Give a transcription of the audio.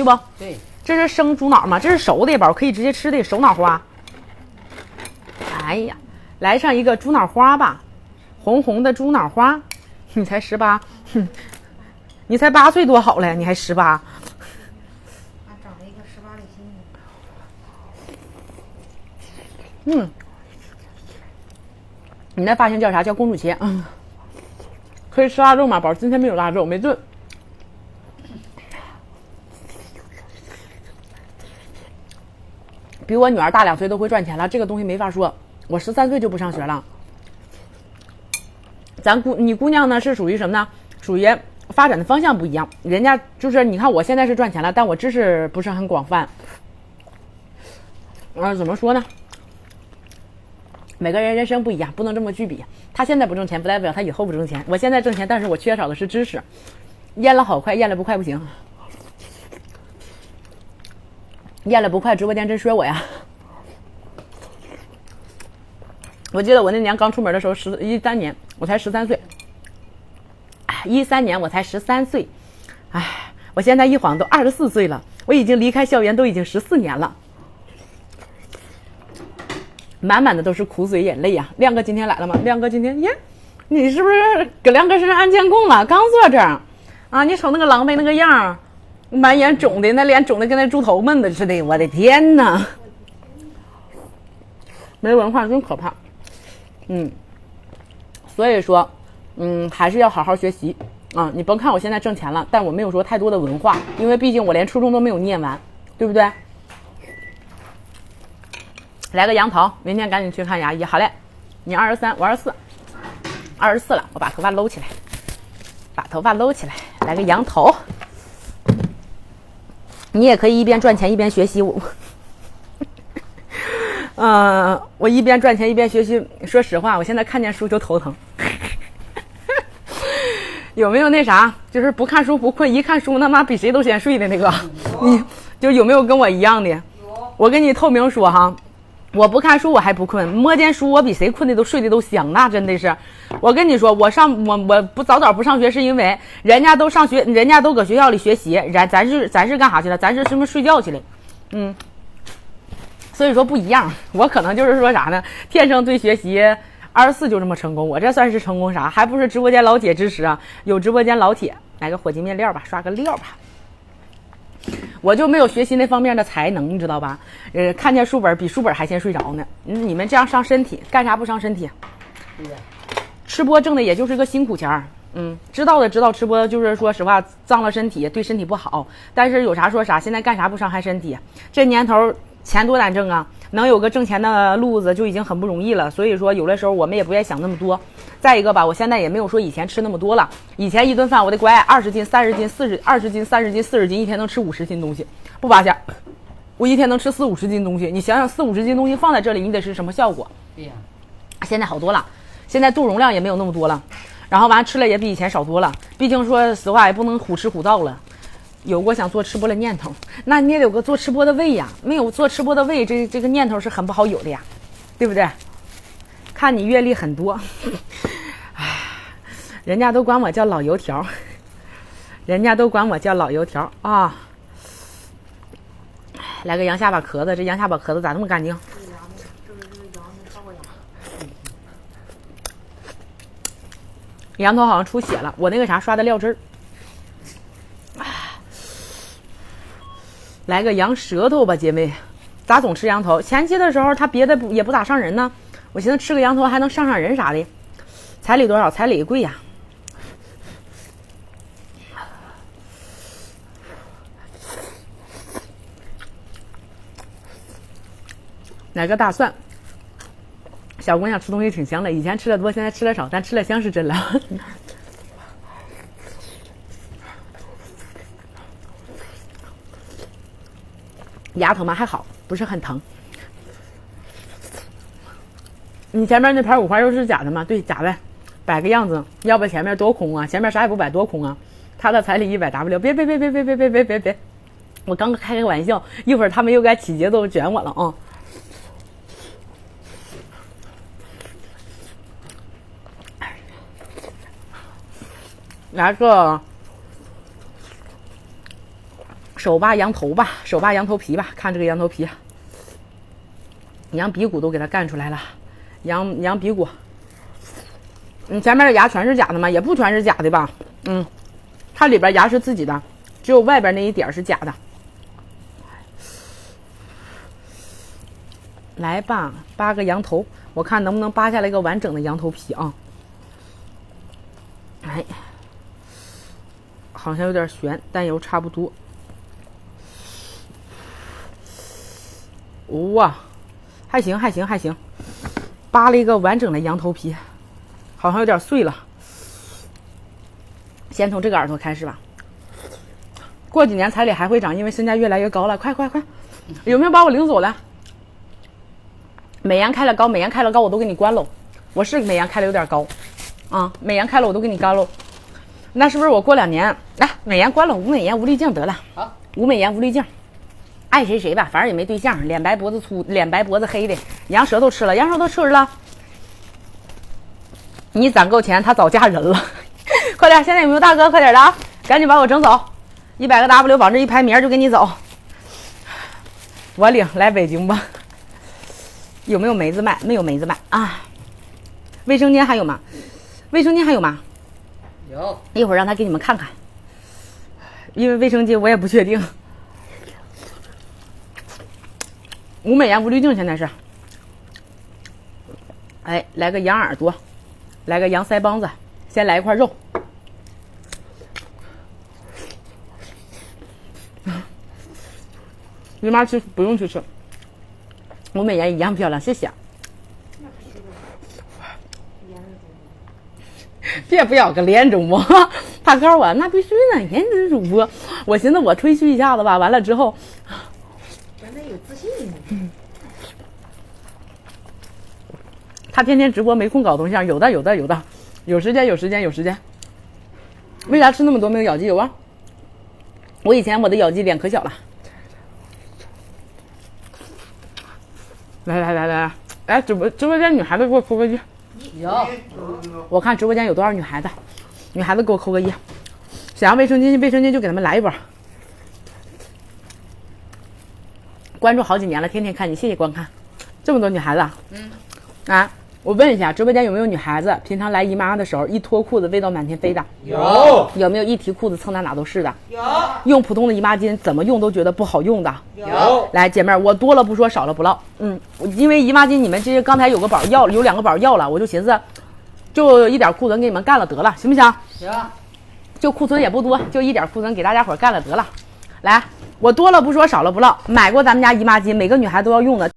对不？对，这是生猪脑吗？这是熟的一包，可以直接吃的熟脑花。哎呀，来上一个猪脑花吧，红红的猪脑花。你才十八，哼，你才八岁多好了，你还十八。还长了一个十八里心嗯，你那发型叫啥？叫公主切。嗯，可以吃腊肉吗？宝，今天没有腊肉，没炖。比我女儿大两岁都会赚钱了，这个东西没法说。我十三岁就不上学了。咱姑你姑娘呢是属于什么呢？属于发展的方向不一样。人家就是你看我现在是赚钱了，但我知识不是很广泛。嗯，怎么说呢？每个人人生不一样，不能这么去比。他现在不挣钱，不代表他以后不挣钱。我现在挣钱，但是我缺少的是知识。咽了好快，咽了不快不行。咽了不快，直播间真说我呀。我记得我那年刚出门的时候，十一三年，我才十三岁。一三年我才十三岁，哎，我现在一晃都二十四岁了，我已经离开校园都已经十四年了，满满的都是苦水眼泪呀。亮哥今天来了吗？亮哥今天耶，你是不是搁亮哥身上安监控了？刚坐这儿啊？你瞅那个狼狈那个样儿，满眼肿的，那脸肿的跟那猪头闷子似的，我的天哪！没文化真可怕。嗯，所以说，嗯，还是要好好学习啊！你甭看我现在挣钱了，但我没有说太多的文化，因为毕竟我连初中都没有念完，对不对？来个杨桃，明天赶紧去看牙医。好嘞，你二十三，我二十四，二十四了，我把头发搂起来，把头发搂起来，来个杨桃。你也可以一边赚钱一边学习我。嗯，我一边赚钱一边学习。说实话，我现在看见书就头疼。有没有那啥，就是不看书不困，一看书他妈比谁都先睡的那个？你就有没有跟我一样的？我跟你透明说哈，我不看书我还不困，摸见书我比谁困的都睡的都香。那真的是，我跟你说，我上我我不早早不上学是因为人家都上学，人家都搁学校里学习，咱咱是咱是干啥去了？咱是什么睡觉去了？嗯。所以说不一样，我可能就是说啥呢？天生对学习，二十四就这么成功，我这算是成功啥？还不是直播间老铁支持啊！有直播间老铁，来个火鸡面料吧，刷个料吧。我就没有学习那方面的才能，你知道吧？呃，看见书本比书本还先睡着呢。你们这样伤身体，干啥不伤身体？吃播挣的也就是个辛苦钱儿。嗯，知道的知道，吃播就是说实话，脏了身体，对身体不好。但是有啥说啥，现在干啥不伤害身体？这年头。钱多难挣啊！能有个挣钱的路子就已经很不容易了。所以说，有的时候我们也不愿想那么多。再一个吧，我现在也没有说以前吃那么多了。以前一顿饭我得乖，二十斤、三十斤、四十、二十斤、三十斤、四十斤，一天能吃五十斤东西，不扒瞎。我一天能吃四五十斤东西，你想想四五十斤东西放在这里，你得是什么效果？对呀。现在好多了，现在肚容量也没有那么多了，然后完了吃了也比以前少多了。毕竟说实话，也不能虎吃虎造了。有过想做吃播的念头，那你也得有个做吃播的胃呀。没有做吃播的胃，这这个念头是很不好有的呀，对不对？看你阅历很多，唉，人家都管我叫老油条，人家都管我叫老油条啊。来个羊下巴壳子，这羊下巴壳子咋那么干净？羊头好像出血了，我那个啥刷的料汁儿。来个羊舌头吧，姐妹，咋总吃羊头？前期的时候，他别的不也不咋上人呢。我寻思吃个羊头还能上上人啥的。彩礼多少？彩礼贵呀。来个大蒜。小姑娘吃东西挺香的，以前吃的多，现在吃的少，但吃的香是真了。牙疼吗？还好，不是很疼。你前面那盘五花肉是假的吗？对，假的，摆个样子。要不前面多空啊？前面啥也不摆，多空啊？他的彩礼一百 W，别别别别别别别别别别！我刚开个玩笑，一会儿他们又该起节奏卷我了啊！来个手扒羊头吧，手扒羊头皮吧，看这个羊头皮，羊鼻骨都给它干出来了，羊羊鼻骨。你前面的牙全是假的吗？也不全是假的吧。嗯，它里边牙是自己的，只有外边那一点是假的。来吧，扒个羊头，我看能不能扒下来一个完整的羊头皮啊。哎，好像有点悬，但又差不多。哇，还行还行还行，扒了一个完整的羊头皮，好像有点碎了。先从这个耳朵开始吧，过几年彩礼还会涨，因为身价越来越高了。快快快，有没有把我领走了？美颜开了高，美颜开了高，我都给你关喽。我是美颜开的有点高，啊，美颜开了我都给你关喽。那是不是我过两年来美颜关了，无美颜无滤镜得了？好，无美颜无滤镜，爱谁谁吧，反正也没对象，脸白脖子粗，脸白脖子黑的，羊舌头吃了，羊舌头吃了。你攒够钱，他早嫁人了。快点，现在有没有大哥？快点的啊，赶紧把我整走，一百个 W 往这一排，明儿就给你走。我领来北京吧。有没有梅子卖？没有梅子卖啊。卫生间还有吗？卫生间还有吗？有一会儿让他给你们看看，因为卫生间我也不确定。无美颜无滤镜现在是。哎，来个羊耳朵，来个羊腮帮子，先来一块肉。姨妈去不用去吃，无美颜一样漂亮，谢谢。别不要个脸中播，他告诉我那必须的，颜值主播。我寻思我吹嘘一下子吧，完了之后，有自信。他天天直播没空搞东西，有的有的有的，有时间有时间有时间。为啥吃那么多没有咬肌？有啊，我以前我的咬肌脸可小了。来来来来来，来直播直播间女孩子给我扣个一，有，我看直播间有多少女孩子，女孩子给我扣个一。想要卫生巾，卫生巾就给他们来一波。关注好几年了，天天看你，谢谢观看。这么多女孩子，嗯，啊，我问一下，直播间有没有女孩子平常来姨妈的时候，一脱裤子味道满天飞的？有有没有一提裤子蹭哪哪都是的？有用普通的姨妈巾怎么用都觉得不好用的？有来，姐妹儿，我多了不说，少了不唠。嗯，我因为姨妈巾你们这刚才有个宝要有两个宝要了，我就寻思，就一点库存给你们干了得了，行不行？行，就库存也不多，就一点库存给大家伙儿干了得了。来，我多了不说，少了不唠。买过咱们家姨妈巾，每个女孩都要用的。